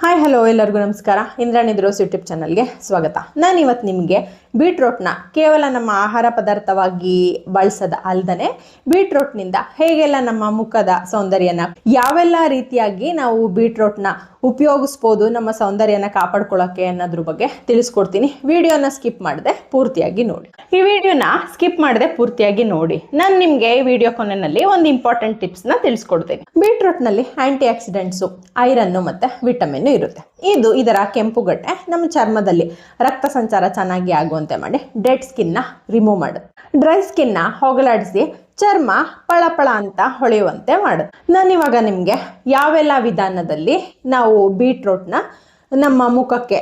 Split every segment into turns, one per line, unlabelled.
Hi hello ಎಲ್ಲರಿಗೂ ನಮಸ್ಕಾರ. ಇಂದ್ರಾಣಿ ದ್ರೋಸ್ ಯೂಟ್ಯೂಬ್ ಚಾನಲ್ಗೆ ಸ್ವಾಗತ. ನಾನು ಇವತ್ತು ನಿಮಗೆ ಬೀಟ್ರೋಟ್ನ ಕೇವಲ ನಮ್ಮ ಆಹಾರ ಪದಾರ್ಥವಾಗಿ ಬಳಸದ ಅಲ್ದನೆ ಬೀಟ್ರೋಟ್ನಿಂದ ಹೇಗೆಲ್ಲ ನಮ್ಮ ಮುಖದ ಸೌಂದರ್ಯನ ಯಾವೆಲ್ಲ ರೀತಿಯಾಗಿ ನಾವು ಬೀಟ್ರೋಟ್ನ ಉಪಯೋಗಿಸ್ಬೋದು, ನಮ್ಮ ಸೌಂದರ್ಯನ ಕಾಪಾಡ್ಕೊಳ್ಳೋಕೆ ಅನ್ನೋದ್ರ ಬಗ್ಗೆ ತಿಳಿಸ್ಕೊಡ್ತೀನಿ. ವಿಡಿಯೋನ ಸ್ಕಿಪ್ ಮಾಡದೆ ಪೂರ್ತಿಯಾಗಿ ನೋಡಿ. ಈ ವಿಡಿಯೋನ ಸ್ಕಿಪ್ ಮಾಡದೆ ಪೂರ್ತಿಯಾಗಿ ನೋಡಿ. ನಾನು ನಿಮಗೆ ಈ ವಿಡಿಯೋ ಕೊನೆಯಲ್ಲಿ ಒಂದು ಇಂಪಾರ್ಟೆಂಟ್ ಟಿಪ್ಸ್ನ ತಿಳಿಸ್ಕೊಡ್ತೀನಿ. ಬೀಟ್ರೂಟ್ನಲ್ಲಿ ಆಂಟಿ ಆಕ್ಸಿಡೆಂಟ್ಸು ಐರನ್ನು ಮತ್ತು ವಿಟಮಿನ್ ಇರುತ್ತೆ. ಇದು ಇದರ ಕೆಂಪುಗಡ್ಡೆ ನಮ್ಮ ಚರ್ಮದಲ್ಲಿ ರಕ್ತ ಸಂಚಾರ ಚೆನ್ನಾಗಿ ಆಗುವಂತೆ ಮಾಡಿ ಡೆಡ್ ಸ್ಕಿನ್ನ ರಿಮೂವ್ ಮಾಡು. ಡ್ರೈ ಸ್ಕಿನ್ನ ಹೊಗಲಾಡಿಸಿ ಚರ್ಮ ಪಳಪಳ ಅಂತ ಹೊಳೆಯುವಂತೆ ನಾನು ನಾನಿವಾಗ ನಿಮಗೆ ಯಾವೆಲ್ಲ ವಿಧಾನದಲ್ಲಿ ನಾವು ಬೀಟ್ರೂಟ್ನ ನಮ್ಮ ಮುಖಕ್ಕೆ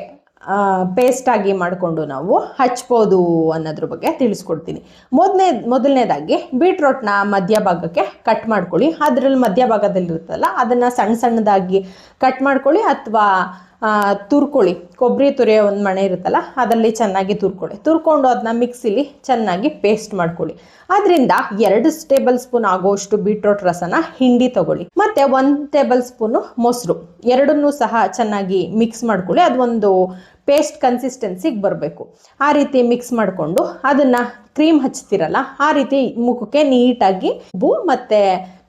ಪೇಸ್ಟ್ ಆಗಿ ಮಾಡಿಕೊಂಡು ನಾವು ಹಚ್ಬೋದು ಅನ್ನೋದ್ರ ಬಗ್ಗೆ ತಿಳಿಸ್ಕೊಡ್ತೀನಿ. ಮೊದಲನೇ ಮೊದಲನೇದಾಗಿ ಬೀಟ್ರೋಟ್ನ ಮಧ್ಯಭಾಗಕ್ಕೆ ಕಟ್ ಮಾಡ್ಕೊಳ್ಳಿ. ಅದರಲ್ಲಿ ಮಧ್ಯಭಾಗದಲ್ಲಿರುತ್ತಲ್ಲ, ಅದನ್ನು ಸಣ್ಣ ಸಣ್ಣದಾಗಿ ಕಟ್ ಮಾಡ್ಕೊಳ್ಳಿ ಅಥವಾ ತುರ್ಕೊಳ್ಳಿ. ಕೊಬ್ಬರಿ ತುರಿಯೋ ಒಂದು ಮಣೆ ಇರುತ್ತಲ್ಲ ಅದರಲ್ಲಿ ಚೆನ್ನಾಗಿ ತುರ್ಕೊಳ್ಳಿ. ತುರ್ಕೊಂಡು ಅದನ್ನ ಮಿಕ್ಸಿಲಿ ಚೆನ್ನಾಗಿ ಪೇಸ್ಟ್ ಮಾಡ್ಕೊಳ್ಳಿ. ಅದರಿಂದ ಎರಡು ಟೇಬಲ್ ಸ್ಪೂನ್ ಆಗೋಷ್ಟು ಬೀಟ್ರೋಟ್ ರಸನ ಹಿಂಡಿ ತಗೊಳ್ಳಿ. ಮತ್ತೆ ಒಂದು ಟೇಬಲ್ ಸ್ಪೂನು ಮೊಸರು. ಎರಡನ್ನೂ ಸಹ ಚೆನ್ನಾಗಿ ಮಿಕ್ಸ್ ಮಾಡ್ಕೊಳ್ಳಿ. ಅದು ಒಂದು ಪೇಸ್ಟ್ ಕನ್ಸಿಸ್ಟೆನ್ಸಿಗೆ ಬರಬೇಕು. ಆ ರೀತಿ ಮಿಕ್ಸ್ ಮಾಡಿಕೊಂಡು ಅದನ್ನು ಕ್ರೀಮ್ ಹಚ್ತಿರಲ್ಲ, ಆ ರೀತಿ ಮುಖಕ್ಕೆ ನೀಟಾಗಿ ಬೂ ಮತ್ತು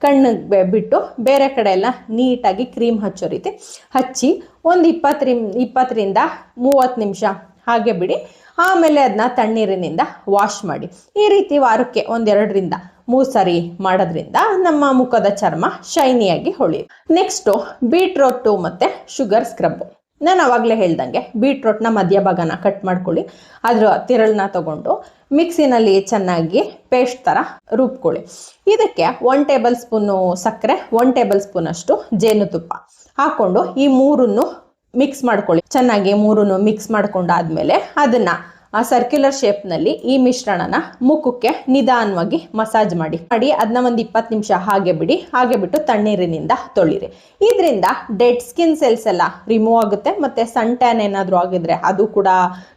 ಕಣ್ಣಿಗೆ ಬಿಟ್ಟು ಬೇರೆ ಕಡೆ ಎಲ್ಲ ನೀಟಾಗಿ ಕ್ರೀಮ್ ಹಚ್ಚೋ ರೀತಿ ಹಚ್ಚಿ ಒಂದು ಇಪ್ಪತ್ತರಿಂದ ಇಪ್ಪತ್ತರಿಂದ ಮೂವತ್ತು ನಿಮಿಷ. ಹಾಗೆ ಬಿಡಿ. ಆಮೇಲೆ ಅದನ್ನ ತಣ್ಣೀರಿನಿಂದ ವಾಶ್ ಮಾಡಿ. ಈ ರೀತಿ ವಾರಕ್ಕೆ ಒಂದೆರಡರಿಂದ ಮೂರು ಸರಿ ಮಾಡೋದ್ರಿಂದ ನಮ್ಮ ಮುಖದ ಚರ್ಮ ಶೈನಿಯಾಗಿ ಹೊಳೆಯುತ್ತೆ. ನೆಕ್ಸ್ಟು ಬೀಟ್ರೋಟು ಮತ್ತು ಶುಗರ್ ಸ್ಕ್ರಬ್ಬು ನಾನು ಅವಾಗಲೇ ಹೇಳ್ದಂಗೆ ಬೀಟ್ರೋಟ್ನ ಮಧ್ಯಭಾಗನ ಕಟ್ ಮಾಡ್ಕೊಳ್ಳಿ. ಅದರ ತಿರಳನ್ನ ತಗೊಂಡು ಮಿಕ್ಸಿನಲ್ಲಿ ಚೆನ್ನಾಗಿ ಪೇಸ್ಟ್ ಥರ ರುಬ್ಕೊಳ್ಳಿ. ಇದಕ್ಕೆ ಒನ್ ಟೇಬಲ್ ಸ್ಪೂನು ಸಕ್ಕರೆ ಒನ್ ಟೇಬಲ್ ಸ್ಪೂನ್ ಅಷ್ಟು ಜೇನುತುಪ್ಪ ಹಾಕ್ಕೊಂಡು ಈ ಮೂರನ್ನು ಮಿಕ್ಸ್ ಮಾಡ್ಕೊಳ್ಳಿ. ಚೆನ್ನಾಗಿ ಮೂರೂ ಮಿಕ್ಸ್ ಮಾಡ್ಕೊಂಡಾದ್ಮೇಲೆ ಅದನ್ನು ಆ ಸರ್ಕ್ಯುಲರ್ ಶೇಪ್ನಲ್ಲಿ ಈ ಮಿಶ್ರಣನ ಮುಖಕ್ಕೆ ನಿಧಾನವಾಗಿ ಮಸಾಜ್ ಮಾಡಿ. ಮಾಡಿ ಅದನ್ನ ಒಂದು ಇಪ್ಪತ್ತು ನಿಮಿಷ ಹಾಗೆ ಬಿಡಿ, ಹಾಗೆ ಬಿಟ್ಟು ತಣ್ಣೀರಿನಿಂದ ತೊಳಿರಿ. ಇದರಿಂದ ಡೆಡ್ ಸ್ಕಿನ್ ಸೆಲ್ಸ್ ಎಲ್ಲ ರಿಮೂವ್ ಆಗುತ್ತೆ, ಮತ್ತು ಸನ್ ಟ್ಯಾನ್ ಏನಾದರೂ ಆಗಿದ್ರೆ ಅದು ಕೂಡ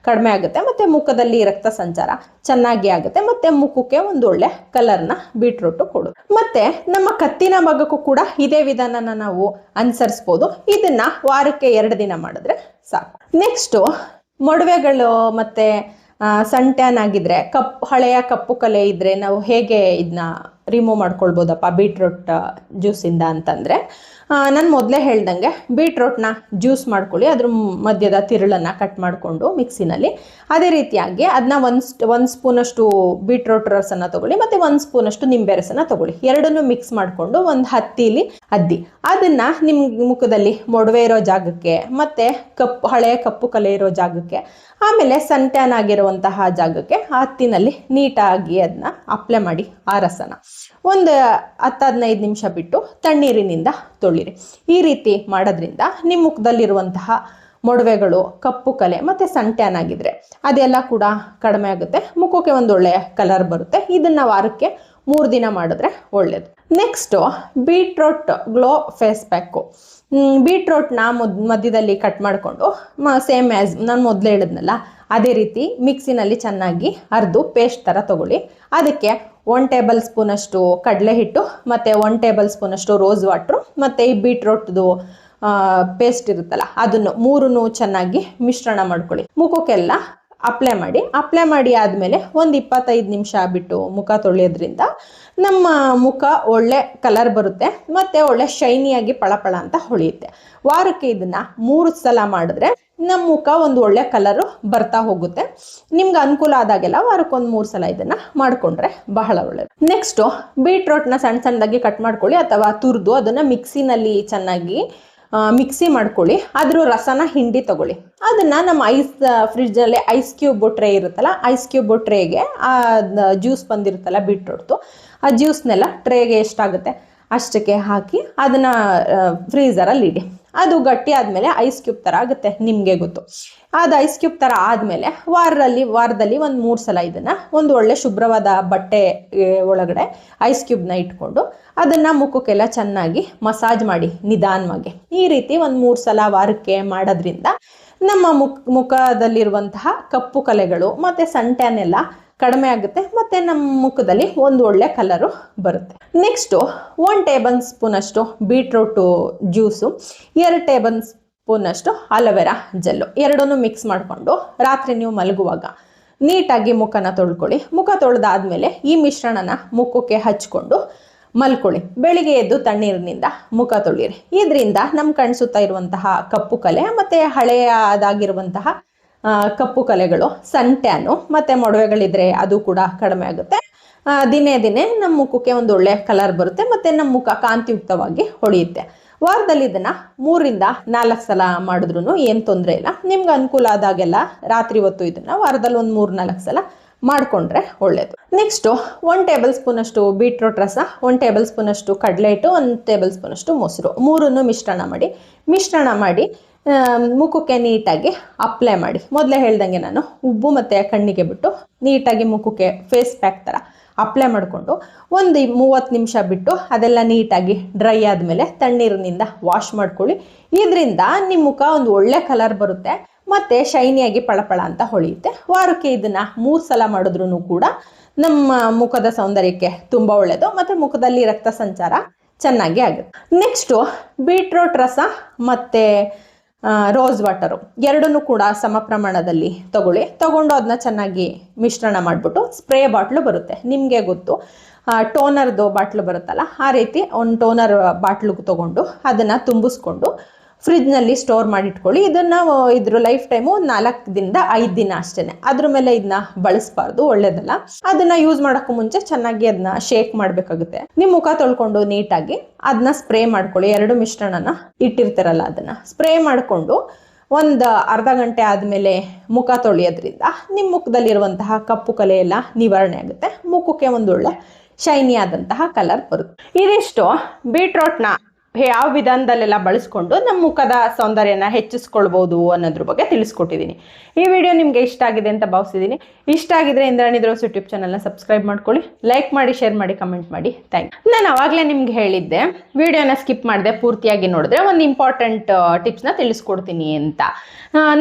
ಕಡಿಮೆ ಆಗುತ್ತೆ, ಮತ್ತು ಮುಖದಲ್ಲಿ ರಕ್ತ ಸಂಚಾರ ಚೆನ್ನಾಗಿ ಆಗುತ್ತೆ, ಮತ್ತು ಮುಖಕ್ಕೆ ಒಂದು ಒಳ್ಳೆ ಕಲರ್ನ ಬೀಟ್ರೂಟು ಕೊಡು ಮತ್ತು ನಮ್ಮ ಕತ್ತಿನ ಭಾಗಕ್ಕೂ ಕೂಡ ಇದೇ ವಿಧಾನನ ನಾವು ಅನುಸರಿಸ್ಬೋದು. ಇದನ್ನ ವಾರಕ್ಕೆ ಎರಡು ದಿನ ಮಾಡಿದ್ರೆ ಸಾಕು. ನೆಕ್ಸ್ಟು ಮೊಡವೆಗಳು ಮತ್ತು ಸನ್ ಟ್ಯಾನ್ ಆಗಿದ್ರೆ ಕಪ್ಪು ಹಳೆಯ ಕಪ್ಪು ಕಲೆ ಇದ್ದರೆ ನಾವು ಹೇಗೆ ಇದನ್ನ ರಿಮೂವ್ ಮಾಡ್ಕೊಳ್ಬೋದಪ್ಪ ಬೀಟ್ರೂಟ್ ಜ್ಯೂಸಿಂದ ಅಂತಂದರೆ. ನಾನು ಮೊದಲೇ ಹೇಳ್ದಂಗೆ ಬೀಟ್ರೂಟ್ನ ಜ್ಯೂಸ್ ಮಾಡ್ಕೊಳ್ಳಿ, ಅದ್ರ ಮಧ್ಯದ ತಿರುಳನ್ನು ಕಟ್ ಮಾಡಿಕೊಂಡು ಮಿಕ್ಸಿನಲ್ಲಿ ಅದೇ ರೀತಿಯಾಗಿ ಅದನ್ನ ಒಂದು ಒಂದು ಸ್ಪೂನಷ್ಟು ಬೀಟ್ರೂಟ್ ರಸನ ತೊಗೊಳ್ಳಿ, ಮತ್ತು ಒಂದು ಸ್ಪೂನಷ್ಟು ನಿಂಬೆ ರಸನ ತೊಗೊಳ್ಳಿ. ಎರಡನ್ನೂ ಮಿಕ್ಸ್ ಮಾಡಿಕೊಂಡು ಒಂದು ಹತ್ತಿಲಿ ಅದ್ದಿ. ಅದನ್ನು ನಿಮ್ಮ ಮುಖದಲ್ಲಿ ಮೊಡವೆ ಇರೋ ಜಾಗಕ್ಕೆ, ಮತ್ತು ಕಪ್ಪು ಹಳೆಯ ಕಪ್ಪು ಕಲೆ ಇರೋ ಜಾಗಕ್ಕೆ, ಆಮೇಲೆ ಸನ್ ಟ್ಯಾನ್ ಆಗಿರುವಂತಹ ಜಾಗಕ್ಕೆ ಹತ್ತಿನಲ್ಲಿ ನೀಟಾಗಿ ಅದನ್ನ ಅಪ್ಲೈ ಮಾಡಿ ಆ ರಸನ. ಒಂದು ಹತ್ತು ಹದಿನೈದು ನಿಮಿಷ ಬಿಟ್ಟು ತಣ್ಣೀರಿನಿಂದ ತೊಳಿರಿ ಈ ರೀತಿ ಮಾಡೋದ್ರಿಂದ ನಿಮ್ಮ ಮುಖದಲ್ಲಿರುವಂತಹ ಮೊಡವೆಗಳು, ಕಪ್ಪು ಕಲೆ ಮತ್ತು ಸನ್ ಆಗಿದ್ರೆ ಅದೆಲ್ಲ ಕೂಡ ಕಡಿಮೆ ಆಗುತ್ತೆ. ಮುಖಕ್ಕೆ ಒಂದು ಒಳ್ಳೆಯ ಕಲರ್ ಬರುತ್ತೆ. ಇದನ್ನು ವಾರಕ್ಕೆ ಮೂರು ದಿನ ಮಾಡಿದ್ರೆ ಒಳ್ಳೆಯದು next beetroot glow face pack ಬೀಟ್ರೋಟ್ನ ಮೊದ್, ಮಧ್ಯದಲ್ಲಿ ಕಟ್ ಮಾಡಿಕೊಂಡು ಸೇಮ್ ಆ್ಯಸ್ ನಾನು ಮೊದಲೇ ಹೇಳಿದ್ನಲ್ಲ, ಅದೇ ರೀತಿ ಮಿಕ್ಸಿನಲ್ಲಿ ಚೆನ್ನಾಗಿ ಅರ್ದು ಪೇಸ್ಟ್ ಥರ ತೊಗೊಳ್ಳಿ. ಅದಕ್ಕೆ ಒನ್ ಟೇಬಲ್ ಸ್ಪೂನಷ್ಟು ಕಡಲೆ ಹಿಟ್ಟು, ಮತ್ತು ಒನ್ ಟೇಬಲ್ ಸ್ಪೂನಷ್ಟು ರೋಸ್ ವಾಟ್ರು ಮತ್ತು ಈ ಬೀಟ್ರೋಟ್ದು ಪೇಸ್ಟ್ ಇರುತ್ತಲ್ಲ, ಅದನ್ನು ಮೂರನ್ನು ಚೆನ್ನಾಗಿ ಮಿಶ್ರಣ ಮಾಡ್ಕೊಳ್ಳಿ. ಮುಖಕ್ಕೆಲ್ಲ ಅಪ್ಲೈ ಮಾಡಿ ಅಪ್ಲೈ ಮಾಡಿ ಆದಮೇಲೆ ಒಂದು ಇಪ್ಪತ್ತೈದು ನಿಮಿಷ ಬಿಟ್ಟು ಮುಖ ತೊಳೆಯೋದ್ರಿಂದ ನಮ್ಮ ಮುಖ ಒಳ್ಳೆ ಕಲರ್ ಬರುತ್ತೆ, ಮತ್ತು ಒಳ್ಳೆ ಶೈನಿಯಾಗಿ ಪಳಪಳ ಅಂತ ಹೊಳೆಯುತ್ತೆ. ವಾರಕ್ಕೆ ಇದನ್ನು ಮೂರು ಸಲ ಮಾಡಿದ್ರೆ ನಮ್ಮ ಮುಖ ಒಂದು ಒಳ್ಳೆ ಕಲರು ಬರ್ತಾ ಹೋಗುತ್ತೆ. ನಿಮ್ಗೆ ಅನುಕೂಲ ಆದಾಗೆಲ್ಲ ವಾರಕ್ಕೊಂದು ಮೂರು ಸಲ ಇದನ್ನು ಮಾಡಿಕೊಂಡ್ರೆ ಬಹಳ ಒಳ್ಳೆಯದು ನೆಕ್ಸ್ಟು ಬೀಟ್ರೋಟ್ನ ಸಣ್ಣ ಸಣ್ಣದಾಗಿ ಕಟ್ ಮಾಡ್ಕೊಳ್ಳಿ ಅಥವಾ ತುರಿದು ಅದನ್ನು ಮಿಕ್ಸಿನಲ್ಲಿ ಚೆನ್ನಾಗಿ ಮಿಕ್ಸಿ ಮಾಡ್ಕೊಳ್ಳಿ. ಅದ್ರ ರಸನ ಹಿಂಡಿ ತಗೊಳ್ಳಿ. ಅದನ್ನು ನಮ್ಮ ಐಸ್ ಫ್ರಿಡ್ಜಲ್ಲಿ ಐಸ್ ಕ್ಯೂಬ್ ಟ್ರೇ ಇರುತ್ತಲ್ಲ ಐಸ್ ಕ್ಯೂಬ್ ಟ್ರೇಗೆ ಆ ಜ್ಯೂಸ್ ಬಂದಿರುತ್ತಲ್ಲ ಬೀಟ್ರೋಟ್ದು ಆ ಜ್ಯೂಸ್ನೆಲ್ಲ ಟ್ರೇಗೆ ಎಷ್ಟಾಗುತ್ತೆ ಅಷ್ಟಕ್ಕೆ ಹಾಕಿ ಅದನ್ನು ಫ್ರೀಝರಲ್ಲಿ ಇಡಿ. ಅದು ಗಟ್ಟಿ ಆದಮೇಲೆ ಐಸ್ ಕ್ಯೂಬ್ ಥರ ಆಗುತ್ತೆ, ನಿಮಗೆ ಗೊತ್ತು. ಅದು ಐಸ್ ಕ್ಯೂಬ್ ಥರ ಆದಮೇಲೆ ವಾರದಲ್ಲಿ ವಾರದಲ್ಲಿ ಒಂದು ಮೂರು ಸಲ ಇದನ್ನ ಒಂದು ಒಳ್ಳೆ ಶುಭ್ರವಾದ ಬಟ್ಟೆ ಒಳಗಡೆ ಐಸ್ ಕ್ಯೂಬ್ನ ಇಟ್ಕೊಂಡು ಅದನ್ನ ಮುಖಕ್ಕೆಲ್ಲ ಚೆನ್ನಾಗಿ ಮಸಾಜ್ ಮಾಡಿ ನಿಧಾನವಾಗಿ. ಈ ರೀತಿ ಒಂದು ಮೂರು ಸಲ ವಾರಕ್ಕೆ ಮಾಡೋದ್ರಿಂದ ನಮ್ಮ ಮುಖ, ಮುಖದಲ್ಲಿರುವಂತಹ ಕಪ್ಪು ಕಲೆಗಳು ಮತ್ತೆ ಸನ್ ಟ್ಯಾನ್ ಎಲ್ಲ ಕಡಿಮೆ ಆಗುತ್ತೆ, ಮತ್ತು ನಮ್ಮ ಮುಖದಲ್ಲಿ ಒಂದು ಒಳ್ಳೆ ಕಲರು ಬರುತ್ತೆ. ನೆಕ್ಸ್ಟು ಒನ್ ಟೇಬಲ್ ಸ್ಪೂನಷ್ಟು ಬೀಟ್ರೂಟು ಜ್ಯೂಸು ಎರಡು ಟೇಬಲ್ ಸ್ಪೂನಷ್ಟು ಅಲೋವೆರಾ ಜೆಲ್ಲು ಎರಡನ್ನೂ ಮಿಕ್ಸ್ ಮಾಡಿಕೊಂಡು ರಾತ್ರಿ ನೀವು ಮಲಗುವಾಗ ನೀಟಾಗಿ ಮುಖನ ತೊಳ್ಕೊಳ್ಳಿ. ಮುಖ ತೊಳೆದಾದ್ಮೇಲೆ ಈ ಮಿಶ್ರಣನ ಮುಖಕ್ಕೆ ಹಚ್ಕೊಂಡು ಮಲ್ಕೊಳ್ಳಿ. ಬೆಳಿಗ್ಗೆ ಎದ್ದು ತಣ್ಣೀರಿನಿಂದ ಮುಖ ತೊಳಿರಿ ಇದರಿಂದ ನಮ್ಮ ಕಣ್ಸುತ್ತಾ ಇರುವಂತಹ ಕಪ್ಪು ಕಲೆ, ಮತ್ತು ಹಳೆಯದಾಗಿರುವಂತಹ ಕಪ್ಪು ಕಲೆಗಳು, ಸನ್ ಟ್ಯಾನು ಮತ್ತು ಮೊಡವೆಗಳಿದ್ರೆ ಅದು ಕೂಡ ಕಡಿಮೆ ಆಗುತ್ತೆ. ದಿನೇ ದಿನೇ ನಮ್ಮ ಮುಖಕ್ಕೆ ಒಂದು ಒಳ್ಳೆ ಕಲರ್ ಬರುತ್ತೆ, ಮತ್ತು ನಮ್ಮ ಮುಖ ಕಾಂತಿಯುಕ್ತವಾಗಿ ಹೊಳೆಯುತ್ತೆ. ವಾರದಲ್ಲಿ ಇದನ್ನು ಮೂರಿಂದ ನಾಲ್ಕು ಸಲ ಮಾಡಿದ್ರು ಏನು ತೊಂದರೆ ಇಲ್ಲ. ನಿಮ್ಗೆ ಅನುಕೂಲ ಆದಾಗೆಲ್ಲ ರಾತ್ರಿ ಹೊತ್ತು ಇದನ್ನು ವಾರದಲ್ಲಿ ಒಂದು ಮೂರು ನಾಲ್ಕು ಸಲ ಮಾಡಿಕೊಂಡ್ರೆ ಒಳ್ಳೆಯದು ನೆಕ್ಸ್ಟು ಒನ್ ಟೇಬಲ್ ಸ್ಪೂನಷ್ಟು ಬೀಟ್ರೋಟ್ ರಸ ಒನ್ ಟೇಬಲ್ ಸ್ಪೂನಷ್ಟು ಕಡಲೆ ಇಟ್ಟು ಒಂದು ಟೇಬಲ್ ಸ್ಪೂನಷ್ಟು ಮೊಸರು. ಮೂರನ್ನು ಮಿಶ್ರಣ ಮಾಡಿ. ಮಿಶ್ರಣ ಮಾಡಿ ಮುಖಕ್ಕೆ ನೀಟಾಗಿ ಅಪ್ಲೈ ಮಾಡಿ. ಮೊದಲೇ ಹೇಳ್ದಂಗೆ ನಾನು ಉಬ್ಬು ಮತ್ತು ಕಣ್ಣಿಗೆ ಬಿಟ್ಟು ನೀಟಾಗಿ ಮುಖಕ್ಕೆ ಫೇಸ್ ಪ್ಯಾಕ್ ಥರ ಅಪ್ಲೈ ಮಾಡಿಕೊಂಡು ಒಂದು ಮೂವತ್ತು ನಿಮಿಷ ಬಿಟ್ಟು ಅದೆಲ್ಲ ನೀಟಾಗಿ ಡ್ರೈ ಆದಮೇಲೆ ತಣ್ಣೀರಿನಿಂದ ವಾಶ್ ಮಾಡ್ಕೊಳ್ಳಿ. ಇದರಿಂದ ನಿಮ್ಮ ಮುಖ ಒಂದು ಒಳ್ಳೆ ಕಲರ್ ಬರುತ್ತೆ ಮತ್ತು ಶೈನಿಯಾಗಿ ಪಳಪಳ ಅಂತ ಹೊಳೆಯುತ್ತೆ. ವಾರಕ್ಕೆ ಇದನ್ನು ಮೂರು ಸಲ ಮಾಡಿದ್ರೂ ಕೂಡ ನಮ್ಮ ಮುಖದ ಸೌಂದರ್ಯಕ್ಕೆ ತುಂಬ ಒಳ್ಳೆಯದು ಮತ್ತು ಮುಖದಲ್ಲಿ ರಕ್ತ ಸಂಚಾರ ಚೆನ್ನಾಗಿ ಆಗುತ್ತೆ. ನೆಕ್ಸ್ಟು ಬೀಟ್ರೋಟ್ ರಸ ಮತ್ತು ರೋಸ್ ವಾಟರು ಎರಡನ್ನೂ ಕೂಡ ಸಮ ಪ್ರಮಾಣದಲ್ಲಿ ತಗೊಳ್ಳಿ. ತಗೊಂಡು ಅದನ್ನ ಚೆನ್ನಾಗಿ ಮಿಶ್ರಣ ಮಾಡಿಬಿಟ್ಟು ಸ್ಪ್ರೇ ಬಾಟ್ಲು ಬರುತ್ತೆ. ನಿಮಗೆ ಗೊತ್ತು. ಟೋನರ್ದು ಬಾಟ್ಲು ಬರುತ್ತಲ್ಲ, ಆ ರೀತಿ ಒಂದು ಟೋನರ್ ಬಾಟ್ಲಿಗೆ ತಗೊಂಡು ಅದನ್ನು ತುಂಬಿಸ್ಕೊಂಡು ಫ್ರಿಜ್ನಲ್ಲಿ ಸ್ಟೋರ್ ಮಾಡಿಟ್ಕೊಳ್ಳಿ. ಇದನ್ನು ಇದ್ರ ಲೈಫ್ ಟೈಮು ನಾಲ್ಕು ದಿನದ ಐದು ದಿನ ಅಷ್ಟೇ ಅದ್ರ ಮೇಲೆ ಇದನ್ನ ಬಳಸಬಾರ್ದು, ಒಳ್ಳೇದಲ್ಲ. ಅದನ್ನ ಯೂಸ್ ಮಾಡೋಕ್ಕೂ ಮುಂಚೆ ಚೆನ್ನಾಗಿ ಅದನ್ನ ಶೇಕ್ ಮಾಡಬೇಕಾಗುತ್ತೆ. ನಿಮ್ಮ ಮುಖ ತೊಳ್ಕೊಂಡು ನೀಟಾಗಿ ಅದನ್ನ ಸ್ಪ್ರೇ ಮಾಡ್ಕೊಳ್ಳಿ. ಎರಡು ಮಿಶ್ರಣನ ಇಟ್ಟಿರ್ತಾರಲ್ಲ ಅದನ್ನ. ಸ್ಪ್ರೇ ಮಾಡಿಕೊಂಡು ಒಂದು ಅರ್ಧ ಗಂಟೆ ಆದಮೇಲೆ ಮುಖ ತೊಳೆಯೋದ್ರಿಂದ ನಿಮ್ಮ ಮುಖದಲ್ಲಿರುವಂತಹ ಕಪ್ಪು ಕಲೆ ಎಲ್ಲ ನಿವಾರಣೆ ಆಗುತ್ತೆ. ಮುಖಕ್ಕೆ ಒಂದೊಳ್ಳೆ ಶೈನಿ ಆದಂತಹ ಕಲರ್ ಬರುತ್ತೆ. ಇದಿಷ್ಟು ಬೀಟ್ರೋಟ್ನ ಯಾವ ವಿಧಾನದಲ್ಲೆಲ್ಲ ಬಳಸ್ಕೊಂಡು ನಮ್ಮ ಮುಖದ ಸೌಂದರ್ಯನ ಹೆಚ್ಚಿಸ್ಕೊಳ್ಬೋದು ಅನ್ನೋದ್ರ ಬಗ್ಗೆ ತಿಳಿಸ್ಕೊಟ್ಟಿದ್ದೀನಿ ಈ ವಿಡಿಯೋ ನಿಮಗೆ ಇಷ್ಟ ಆಗಿದೆ ಅಂತ ಭಾವಿಸಿದ್ದೀನಿ ಇಷ್ಟ ಆಗಿದ್ರೆ ಇಂದ್ರಾಣಿ ದ್ರೋಸ್ ಯೂಟ್ಯೂಬ್ ಚಾನಲ್ನ ಸಬ್ಸ್ಕ್ರೈಬ್ ಮಾಡ್ಕೊಳ್ಳಿ, ಲೈಕ್ ಮಾಡಿ, ಶೇರ್ ಮಾಡಿ, ಕಮೆಂಟ್ ಮಾಡಿ. ಥ್ಯಾಂಕ್ ನಾನು ಆವಾಗಲೇ ನಿಮ್ಗೆ ಹೇಳಿದ್ದೆ, ವಿಡಿಯೋನ ಸ್ಕಿಪ್ ಮಾಡಿದೆ ಪೂರ್ತಿಯಾಗಿ ನೋಡಿದ್ರೆ ಒಂದು ಇಂಪಾರ್ಟೆಂಟ್ ಟಿಪ್ಸ್ನ ತಿಳಿಸ್ಕೊಡ್ತೀನಿ ಅಂತ.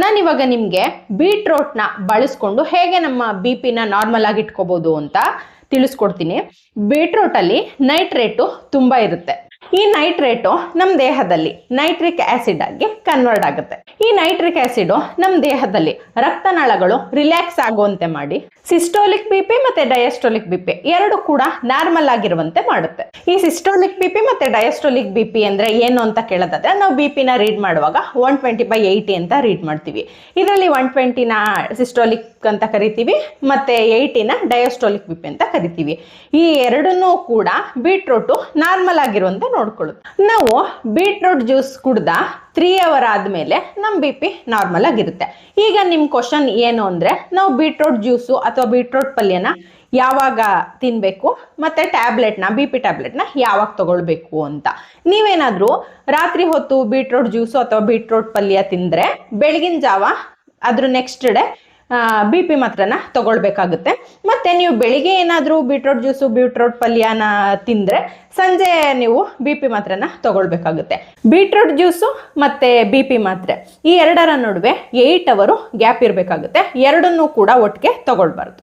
ನಾನು ಇವಾಗ ನಿಮಗೆ ಬೀಟ್ರೋಟ್ನ ಬಳಸ್ಕೊಂಡು ಹೇಗೆ ನಮ್ಮ ಬಿ ಪಿನ ನಾರ್ಮಲ್ ಆಗಿ ಇಟ್ಕೋಬೋದು ಅಂತ ತಿಳಿಸ್ಕೊಡ್ತೀನಿ. ಬೀಟ್ರೋಟಲ್ಲಿ ನೈಟ್ರೇಟು ತುಂಬ ಇರುತ್ತೆ. ಈ ನೈಟ್ರೇಟು ನಮ್ಮ ದೇಹದಲ್ಲಿ ನೈಟ್ರಿಕ್ ಆಸಿಡ್ ಆಗಿ ಕನ್ವರ್ಟ್ ಆಗುತ್ತೆ. ಈ ನೈಟ್ರಿಕ್ ಆಸಿಡ್ ನಮ್ಮ ದೇಹದಲ್ಲಿ ರಕ್ತನಾಳಗಳು ರಿಲ್ಯಾಕ್ಸ್ ಆಗುವಂತೆ ಮಾಡಿ ಸಿಸ್ಟೋಲಿಕ್ ಬಿಪಿ ಮತ್ತೆ ಡಯಾಸ್ಟೋಲಿಕ್ ಬಿ ಪಿ ಎರಡು ಕೂಡ ನಾರ್ಮಲ್ ಆಗಿರುವಂತೆ ಮಾಡುತ್ತೆ. ಈ ಸಿಸ್ಟೋಲಿಕ್ ಬಿಪಿ ಮತ್ತೆ ಡಯಾಸ್ಟೋಲಿಕ್ ಬಿಪಿ ಅಂದ್ರೆ ಏನು ಅಂತ ಕೇಳೋದಾದ್ರೆ ನಾವು ಬಿ ಪಿನ ರೀಡ್ ಮಾಡುವಾಗ ಒನ್ ಟ್ವೆಂಟಿ ಬೈ ಏಯ್ಟಿ ಅಂತ ರೀಡ್ ಮಾಡ್ತೀವಿ. ಇದರಲ್ಲಿ ಒನ್ ಟ್ವೆಂಟಿನ ಸಿಸ್ಟೋಲಿಕ್ ಅಂತ ಕರಿತೀವಿ, ಮತ್ತೆ ಏಯ್ಟಿನ ಡಯಾಸ್ಟೋಲಿಕ್ ಬಿಪಿ ಅಂತ ಕರಿತೀವಿ. ಈ ಎರಡನ್ನೂ ಕೂಡ ಬೀಟ್ರೂಟು ನಾರ್ಮಲ್ ಆಗಿರುವಂತೆ ನೋಡ್ಕೊಳ್ಳುತ್ತೆ ನಾವು ಬೀಟ್ರೂಟ್ ಜ್ಯೂಸ್ ಕುಡ್ದ ತ್ರೀ ಅವರ್ ಆದ್ಮೇಲೆ ನಮ್ಮ ಬಿ ಪಿ ನಾರ್ಮಲ್ ಆಗಿರುತ್ತೆ. ಈಗ ನಿಮ್ಮ ಕ್ವಶನ್ ಏನು ಅಂದ್ರೆ ನಾವು ಬೀಟ್ರೋಟ್ ಜ್ಯೂಸು ಅಥವಾ ಬೀಟ್ರೂಟ್ ಪಲ್ಯನ ಯಾವಾಗ ತಿನ್ನಬೇಕು ಮತ್ತು ಟ್ಯಾಬ್ಲೆಟ್ನ, ಬಿ ಪಿ ಟ್ಯಾಬ್ಲೆಟ್ನ ಯಾವಾಗ ತಗೊಳ್ಬೇಕು ಅಂತ. ನೀವೇನಾದರೂ ರಾತ್ರಿ ಹೊತ್ತು ಬೀಟ್ರೋಟ್ ಜ್ಯೂಸು ಅಥವಾ ಬೀಟ್ರೋಟ್ ಪಲ್ಯ ತಿಂದ್ರೆ ಬೆಳಗಿನ ಜಾವ ಅದ್ರ ನೆಕ್ಸ್ಟ್ ಡೇ ಬಿ ಪಿ ಮಾತ್ರನ ತಗೊಳ್ಬೇಕಾಗುತ್ತೆ. ಮತ್ತೆ ನೀವು ಬೆಳಿಗ್ಗೆ ಏನಾದರೂ ಬೀಟ್ರೋಟ್ ಜ್ಯೂಸು, ಬೀಟ್ರೋಟ್ ಪಲ್ಯನ ತಿಂದ್ರೆ ಸಂಜೆ ನೀವು ಬಿ ಪಿ ಮಾತ್ರನ ತಗೊಳ್ಬೇಕಾಗುತ್ತೆ. ಬೀಟ್ರೋಟ್ ಜ್ಯೂಸು ಮತ್ತೆ ಬಿ ಪಿ ಮಾತ್ರೆ. ಈ ಎರಡರ ನಡುವೆ ಏಯ್ಟ್ ಅವರು ಗ್ಯಾಪ್ ಇರಬೇಕಾಗುತ್ತೆ. ಎರಡನ್ನೂ ಕೂಡ ಒಟ್ಟಿಗೆ ತಗೊಳ್ಬಾರ್ದು.